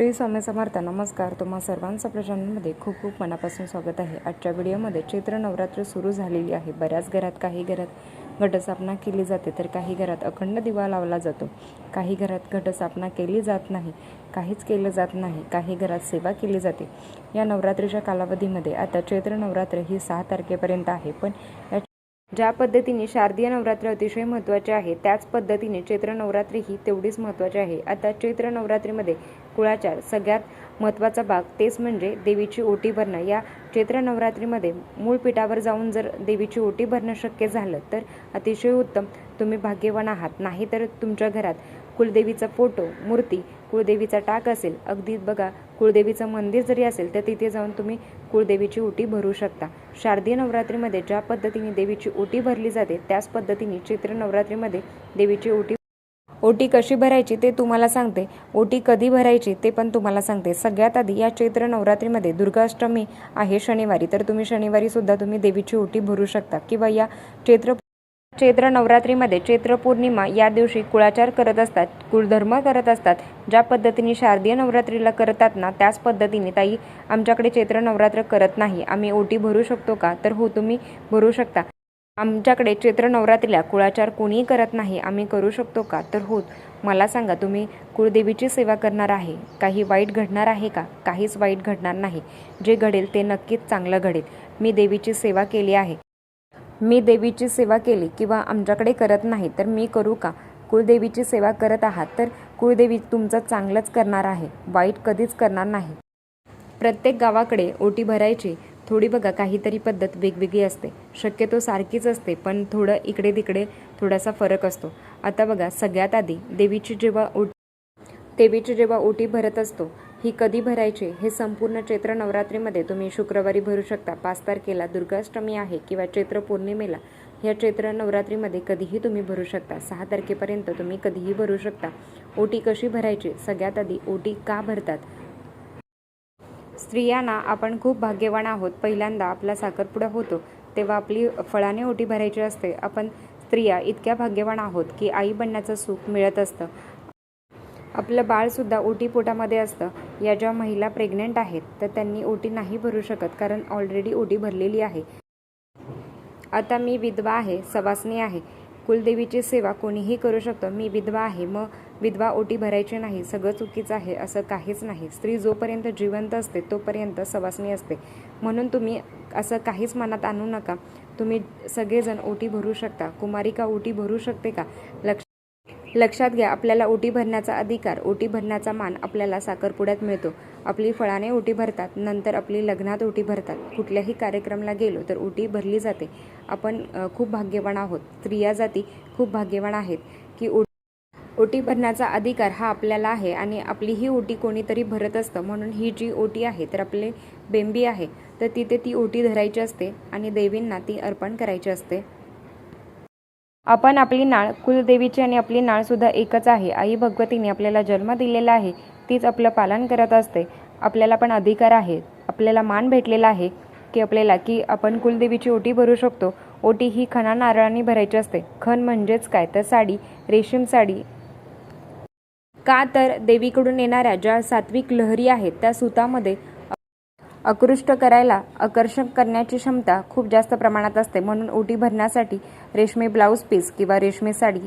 श्री स्वामी समर्थ नमस्कार. तुम्हा सर्वांचं आपल्या चॅनलमध्ये खूप खूप मनापासून स्वागत आहे. आजच्या व्हिडिओमध्ये चैत्र नवरात्र सुरू झालेली आहे. बऱ्याच घरात काही घरात घटस्थापना केली जाते तर काही घरात अखंड दिवा लावला जातो. काही घरात घटस्थापना केली जात नाही काहीच केलं जात नाही काही घरात सेवा केली जाते. या नवरात्रीच्या कालावधीमध्ये आता चैत्र नवरात्र ही सहा तारखेपर्यंत आहे. पण या ज्या पद्धतीने शारदीय नवरात्र अतिशय महत्त्वाचे आहे त्याच पद्धतीने चैत्र नवरात्री ही तेवढीच महत्त्वाची आहे. आता चैत्र नवरात्रीमध्ये कुळाचार सगळ्यात महत्त्वाचा भाग तेच म्हणजे देवीची ओटी भरणं. या चैत्र नवरात्रीमध्ये मूळ पीठावर जाऊन जर देवीची ओटी भरणं शक्य झालं तर अतिशय उत्तम. तुम्ही भाग्यवान आहात. नाही तर तुमच्या घरात कुलदेवीचा फोटो मूर्ती कुळदेवीचा टाक असेल अगदी बघा कुळदेवीचं मंदिर जरी असेल तर तिथे जाऊन तुम्ही कुळदेवीची ओटी भरू शकता. शारदीय नवरात्रीमध्ये ज्या पद्धतीने देवीची ओटी भरली जाते त्याच पद्धतीने चैत्र नवरात्रीमध्ये देवीची ओटी ओटी कशी भरायची ते तुम्हाला सांगते. ओटी कधी भरायची ते पण तुम्हाला सांगते. सगळ्यात आधी या चैत्र नवरात्रीमध्ये दुर्गाष्टमी आहे शनिवारी तर तुम्ही शनिवारी सुद्धा तुम्ही देवीची ओटी भरू शकता. किंवा या चैत्र चैत्र नवरात्रीमध्ये चैत्र पौर्णिमा या दिवशी कुळाचार करत असतात कुळधर्म करत असतात. ज्या पद्धतीने शारदीय नवरात्रीला करतात ना त्याच पद्धतीने ताई आमच्याकडे चैत्र नवरात्र करत नाही. आम्ही ओटी भरू शकतो का? तर हो तुम्ही भरू शकता. आमच्याकडे चैत्र नवरात्रीला कुळाचार कोणीही करत नाही. आम्ही करू शकतो का? तर होत. मला सांगा तुम्ही कुळदेवीची सेवा करणार आहे? काही वाईट घडणार आहे का? काहीच वाईट घडणार नाही. जे घडेल ते नक्कीच चांगलं घडेल. मी देवीची सेवा केली आहे. मी देवीची सेवा केली किंवा आमच्याकडे करत नाही तर मी करू का? कुळदेवीची सेवा करत आहात तर कुळदेवी तुमचं चांगलंच करणार आहे. वाईट कधीच करणार नाही. प्रत्येक गावाकडे ओटी भरायची. थोडी बघा काहीतरी पद्धत वेगवेगळी असते. शक्यतो सारखीच असते पण थोडं इकडे तिकडे थोडासा फरक असतो. आता बघा सगळ्यात आधी देवीची जेव्हा ओटी देवीची जेव्हा ओटी भरत असतो ही कधी भरायची हे संपूर्ण चैत्र नवरात्रीमध्ये तुम्ही शुक्रवारी भरू शकता. पाच तारखेला दुर्गाष्टमी आहे किंवा चैत्र पौर्णिमेला या चैत्र नवरात्रीमध्ये कधीही तुम्ही भरू शकता. सहा तारखेपर्यंत तुम्ही कधीही भरू शकता. ओटी कशी भरायची? सगळ्यात आधी ओटी का भरतात? स्त्रियांना आपण खूप भाग्यवान आहोत. पहिल्यांदा आपला साखरपुडा होतो तेव्हा आपली फळाने ओटी भरायची असते. आपण स्त्रिया इतक्या भाग्यवान आहोत की आई बनण्याचं सुख मिळत असतं. आपलं बाळसुद्धा ओटी पोटामध्ये असतं. या ज्या महिला प्रेग्नेंट आहेत तर त्यांनी ओटी नाही भरू शकत कारण ऑलरेडी ओटी भरलेली आहे. आता मी विधवा आहे सवासनी आहे. कुलदेवीची सेवा कोणीही करू शकतो. मी विधवा आहे. मग विधवा ओटी भरायची नाही. सगळं चुकीचं आहे असं काहीच नाही. स्त्री जोपर्यंत जिवंत असते तोपर्यंत सवासनी असते. म्हणून तुम्ही असं काहीच मनात आणू नका. तुम्ही सगळेजण ओटी भरू शकता. कुमारिका ओटी भरू शकते का? लक्ष लक्षात घ्या आपल्याला ओटी भरण्याचा अधिकार ओटी भरण्याचा मान आपल्याला साखरपुड्यात मिळतो. आपली फळाने ओटी भरतात नंतर आपली लग्नात ओटी भरतात. कुठल्याही कार्यक्रमाला गेलो तर ओटी भरली जाते. आपण खूप भाग्यवान आहोत. स्त्रिया जाती खूप भाग्यवान आहेत की ओटी भरण्याचा अधिकार हा आपल्याला आहे आणि आपली ही ओटी कोणीतरी भरत असतं. म्हणून ही जी ओटी आहे तर आपले बेंबी आहे तर तिथे ती ओटी धरायची असते आणि देवींना ती अर्पण करायची असते. आपण आपली नाळ कुलदेवीची आणि आपली नाळसुद्धा एकच आहे. आई भगवतीने आपल्याला जन्म दिलेला आहे तीच आपलं पालन करत असते. आपल्याला पण अधिकार आहे. आपल्याला मान भेटलेला आहे की आपल्याला की आपण कुलदेवीची ओटी भरू शकतो. ओटी ही खणा नारळाने भरायची असते. खण म्हणजेच काय? तर साडी रेशीम साडी. का तर देवीकडून येणाऱ्या ज्या सात्विक लहरी आहेत त्या सुतामध्ये आकृष्ट करायला आकर्षक करण्याची क्षमता खूप जास्त प्रमाणात असते. म्हणून ओटी भरण्यासाठी रेशमी ब्लाऊज पीस किंवा रेशमी साडी.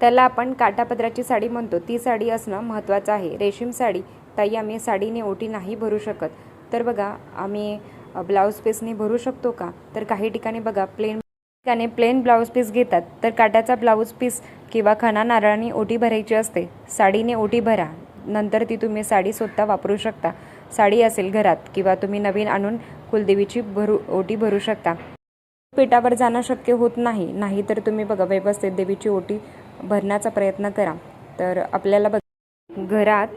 त्याला आपण काटापदराची साडी म्हणतो. ती साडी असणं महत्त्वाचं आहे. रेशीम साडी ताई आम्ही साडीने ओटी नाही भरू शकत. तर बघा आम्ही ब्लाऊज पीसने भरू शकतो का? तर काही ठिकाणी बघा प्लेन ठिकाणी प्लेन ब्लाऊज पीस घेतात. तर काट्याचा ब्लाऊज पीस किंवा खणा नारळाने ओटी भरायची असते. साडीने ओटी भरा. नंतर ती तुम्ही साडी स्वतः वापरू शकता. साडी असेल घरात किंवा तुम्ही नवीन आणून कुलदेवीची भरू ओटी भरू शकता. पेटावर जाणं शक्य होत नाही नाही तर तुम्ही बघा व्यवस्थित देवीची ओटी भरण्याचा प्रयत्न करा. तर आपल्याला बघ घरात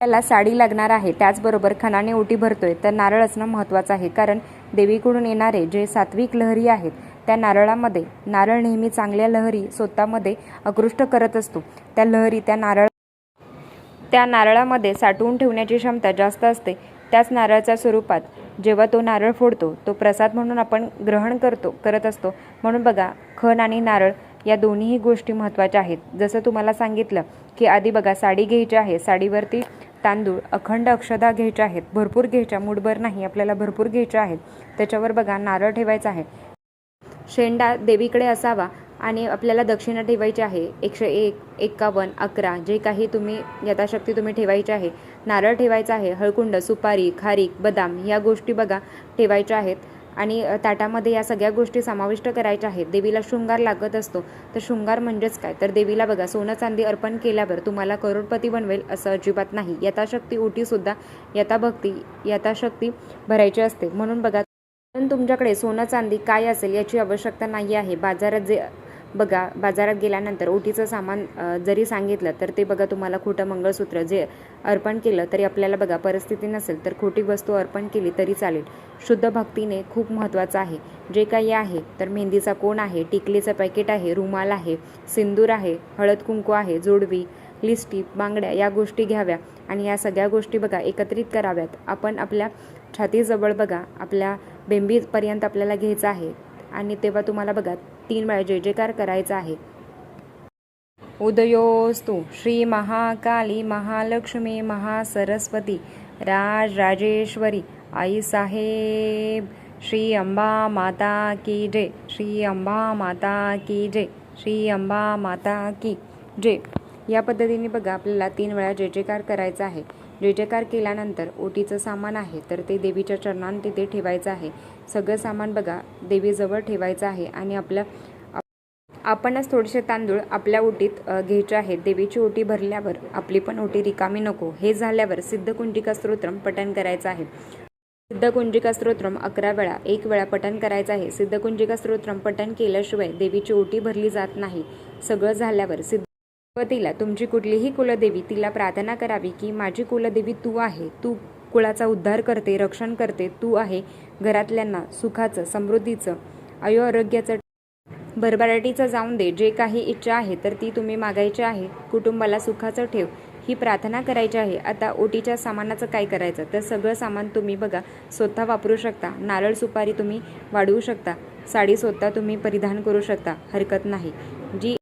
आपल्याला साडी लागणार आहे त्याचबरोबर खणाने ओटी भरतोय तर नारळ असणं महत्त्वाचं आहे कारण देवीकडून येणारे जे सात्विक लहरी आहेत त्या नारळामध्ये नारळ नेहमी चांगल्या लहरी स्वतःमध्ये आकृष्ट करत असतो. त्या लहरी त्या नारळ त्या नारळामध्ये साठवून ठेवण्याची क्षमता जास्त असते. त्याच नारळाच्या स्वरूपात जेव्हा तो नारळ फोडतो तो प्रसाद म्हणून आपण ग्रहण करतो करत असतो. म्हणून बघा खण आणि नारळ या दोन्हीही गोष्टी महत्त्वाच्या आहेत. जसं तुम्हाला सांगितलं की आधी बघा साडी घ्यायची आहे. साडीवरती तांदूळ अखंड अक्षदा घ्यायच्या आहेत. भरपूर घ्यायच्या मूठभर नाही आपल्याला भरपूर घ्यायच्या आहेत. त्याच्यावर बघा नारळ ठेवायचा आहे. शेंडा देवीकडे असावा आणि आपल्याला दक्षिणा ठेवायची आहे एकशे एक एक्कावन्न अकरा जे काही तुम्ही यथाशक्ती तुम्ही ठेवायचे आहे नारळ ठेवायचा आहे हळकुंड सुपारी खारीक बदाम या गोष्टी बघा ठेवायच्या आहेत. आणि ताटामध्ये या सगळ्या गोष्टी समाविष्ट करायच्या आहेत. देवीला शृंगार लागत असतो. तर शृंगार म्हणजेच काय? तर देवीला बघा सोनं चांदी अर्पण केल्यावर तुम्हाला करोडपती बनवेल असं अजिबात नाही. यथाशक्ती ओटीसुद्धा यथाभक्ती यथाशक्ती भरायची असते. म्हणून बघा पण तुमच्याकडे सोनं चांदी काय असेल याची आवश्यकता नाही आहे. बाजारात जे बघा बाजारात गेल्यानंतर ओटीचं सामान जरी सांगितलं तर ते बघा तुम्हाला खोटं मंगळसूत्र जे अर्पण केलं तरी आपल्याला बघा परिस्थिती नसेल तर खोटी वस्तू अर्पण केली तरी चालेल. शुद्ध भक्तीने खूप महत्त्वाचं आहे. जे काही आहे तर मेहंदीचा कोण आहे टिकलीचं पॅकेट आहे रुमाल आहे सिंदूर आहे हळद कुंकू आहे जोडवी लिस्टी बांगड्या या गोष्टी घ्याव्या आणि या सगळ्या गोष्टी बघा एकत्रित कराव्यात. आपण आपल्या छातीजवळ बघा आपल्या बेंबीपर्यंत आपल्याला घ्यायचं आहे. आणि तेव्हा तुम्हाला बघा तीन वेळा जय जयकार करायचा आहे. उदयोस्तु श्री महाकाली महालक्ष्मी महासरस्वती राज राजेश्वरी आई साहेब श्री अंबा माता की जय श्री अंबा माता की जय श्री अंबा माता की जय. या पद्धतीने बघा आपल्याला तीन वेळा जय जयकार करायचा आहे. जय केल्यानंतर ओटीचं सामान आहे तर ते देवीच्या चरणांत तिथे ठेवायचं आहे. सगळं सामान बघा देवीजवळ ठेवायचं आहे आणि आपल्या आपणच थोडेसे तांदूळ आपल्या ओटीत घ्यायचे आहेत. देवीची ओटी भरल्यावर आपली पण ओटी रिकामी नको. हे झाल्यावर सिद्धकुंजिका स्तोत्रम पठण करायचं आहे. सिद्धकुंजिका स्तोत्रम अकरा वेळा एक वेळा पठण करायचं आहे. सिद्धकुंजिका स्तोत्रम पठण केल्याशिवाय देवीची ओटी भरली जात नाही. सगळं झाल्यावर सिद्ध सिद्धवतीला तुमची कुठलीही कुलदेवी तिला प्रार्थना करावी की माझी कुलदेवी तू आहे तू कुळाचा उद्धार करते रक्षण करते तू आहे घरातल्यांना सुखाचं समृद्धीचं आरोग्याचं भरभराटीचं जाऊन दे. जे काही इच्छा आहे तर ती तुम्ही मागायची आहे. कुटुंबाला सुखाचं ठेव. ही प्रार्थना करायची आहे. आता ओटीच्या सामानाचं काय करायचं? तर सगळं सामान तुम्ही बघा. स्वतः वापरू शकता. नारळ सुपारी तुम्ही वाढवू शकता. साडी स्वतः तुम्ही परिधान करू शकता. हरकत नाही. जी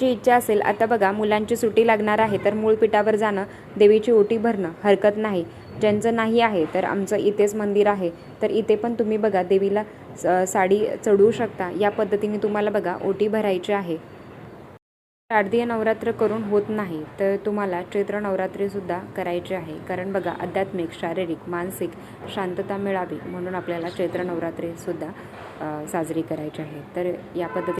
त्यांची इच्छा असेल आता बघा मुलांची सुट्टी लागणार आहे तर मूळ पिठावर जाणं देवीची ओटी भरणं हरकत नाही. ज्यांचं नाही आहे तर आमचं इथेच मंदिर आहे. तर इथे पण तुम्ही बघा देवीला स- साडी चढवू शकता. या पद्धतीने तुम्हाला बघा ओटी भरायची आहे. शारदीय नवरात्र करून होत नाही तर तुम्हाला चैत्र नवरात्रीसुद्धा करायची आहे. कारण बघा आध्यात्मिक शारीरिक मानसिक शांतता मिळावी म्हणून आपल्याला चैत्र नवरात्रीसुद्धा साजरी करायची आहे. तर या पद्धती